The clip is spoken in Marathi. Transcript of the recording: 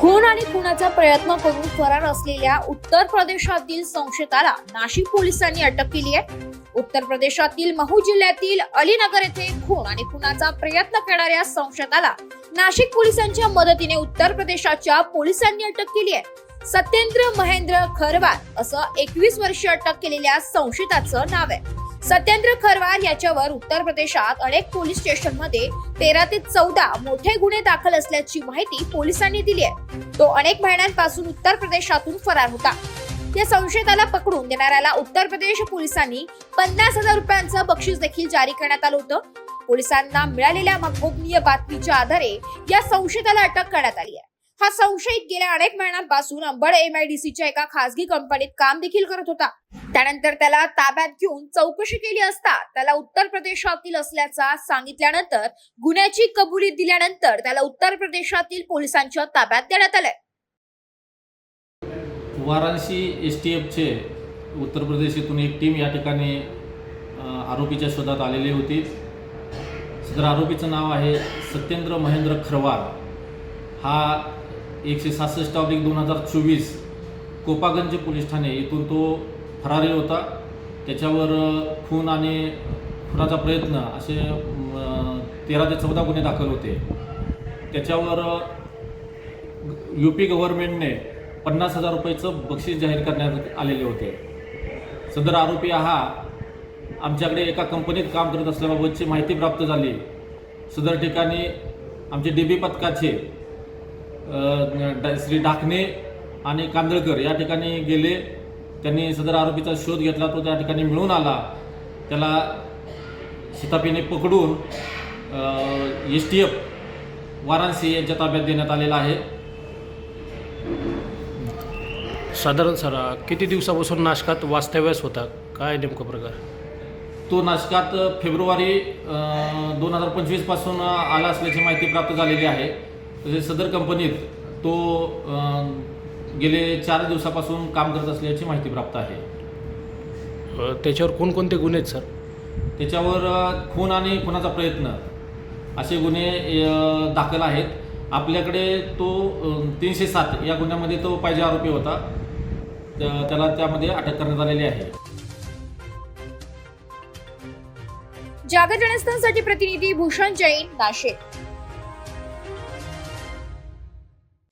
खून आणि खुनाचा प्रयत्न करून फरार असलेल्या उत्तर प्रदेशातील संशयिताला नाशिक पोलिसांनी अटक केली आहे. उत्तर प्रदेशातील महू जिल्ह्यातील अलीनगर येथे खून आणि खुनाचा प्रयत्न करणाऱ्या संशयिताला नाशिक पोलिसांच्या मदतीने उत्तर प्रदेशाच्या पोलिसांनी अटक केली आहे. सत्येंद्र महेंद्र खरवार असं एकवीस वर्षीय अटक केलेल्या संशयिताचं नाव आहे. सत्येंद्र खरवार याच्यावर उत्तर प्रदेशात अनेक पोलीस स्टेशनमध्ये तेरा ते चौदा मोठे गुन्हे दाखल असल्याची माहिती पोलिसांनी दिली आहे. तो अनेक महिन्यांपासून उत्तर प्रदेशातून फरार होता. या संशयिताला पकडून देणाऱ्याला उत्तर प्रदेश पोलिसांनी पन्नास हजार रुपयांचं बक्षीस देखील जारी करण्यात आलं होतं. पोलिसांना मिळालेल्या गोपनीय बातमीच्या आधारे या संशयिताला अटक करण्यात आली आहे. हा संशयित गेल्या अनेक महिन्यांपासून अंबड एमआयडीसीच्या एका खासगी कंपनीत काम देखील करत होता. त्यानंतर त्याला ताब्यात घेऊन चौकशी केली असता त्याला उत्तर प्रदेशातील असल्याचा सांगितल्यानंतर गुन्ह्याची कबुली दिल्यानंतर त्याला उत्तर प्रदेशातील पोलिसांच्या ताब्यात देण्यात आलंय. वाराणसी एस टी एफचे उत्तर प्रदेश येथून एक टीम या ठिकाणी आरोपीच्या शोधात आलेली होती. सदर आरोपीचं नाव आहे सत्येंद्र महेंद्र खरवार. हा एकशे सहासष्ट ऑब्लिक दोन हजार चोवीस कोपागंज पोलीस ठाणे येथून तो फरारी होता. त्याच्यावर खून आणि खुनाचा प्रयत्न असे तेरा ते चौदा गुन्हे दाखल होते. त्याच्यावर यू पी गव्हर्नमेंटने पन्नास हजार रुपयाचं बक्षीस जाहीर करण्यात आलेले होते. सदर आरोपी हा आमच्याकडे एका कंपनीत काम करत असल्याबाबतची माहिती प्राप्त झाली. सदर ठिकाणी आमचे डी बी पथकाचे श्री डाकणे आणि कांदळकर या ठिकाणी गेले. त्यांनी सदर आरोपीचा शोध घेतला तो त्या ठिकाणी मिळून आला. त्याला शितापीने पकडून एस टी एफ वाराणसी यांच्या ताब्यात देण्यात आलेला आहे. साधारण सर किती दिवसापासून नाशकात वास्तव्यास होता? काय नेमकं प्रकार? तो नाशकात फेब्रुवारी दोन हजार पंचवीसपासून आला असल्याची माहिती प्राप्त झालेली आहे. तसेच सदर कंपनीत तो गेले चार दिवसापासून काम करत असल्याची माहिती प्राप्त आहे. त्याच्यावर कोणकोणते गुन्हे आहेत सर? त्याच्यावर खून आणि खुनाचा प्रयत्न असे गुन्हे अ, दाखल आहेत. आपल्याकडे तो अ, तीनशे सात या गुन्ह्यामध्ये तो पाहिजे आरोपी होता. त्या- त्याला त्यामध्ये अटक करण्यात आलेली आहे. जागर जनस्थानसाठी प्रतिनिधी भूषण जैन नाशिक.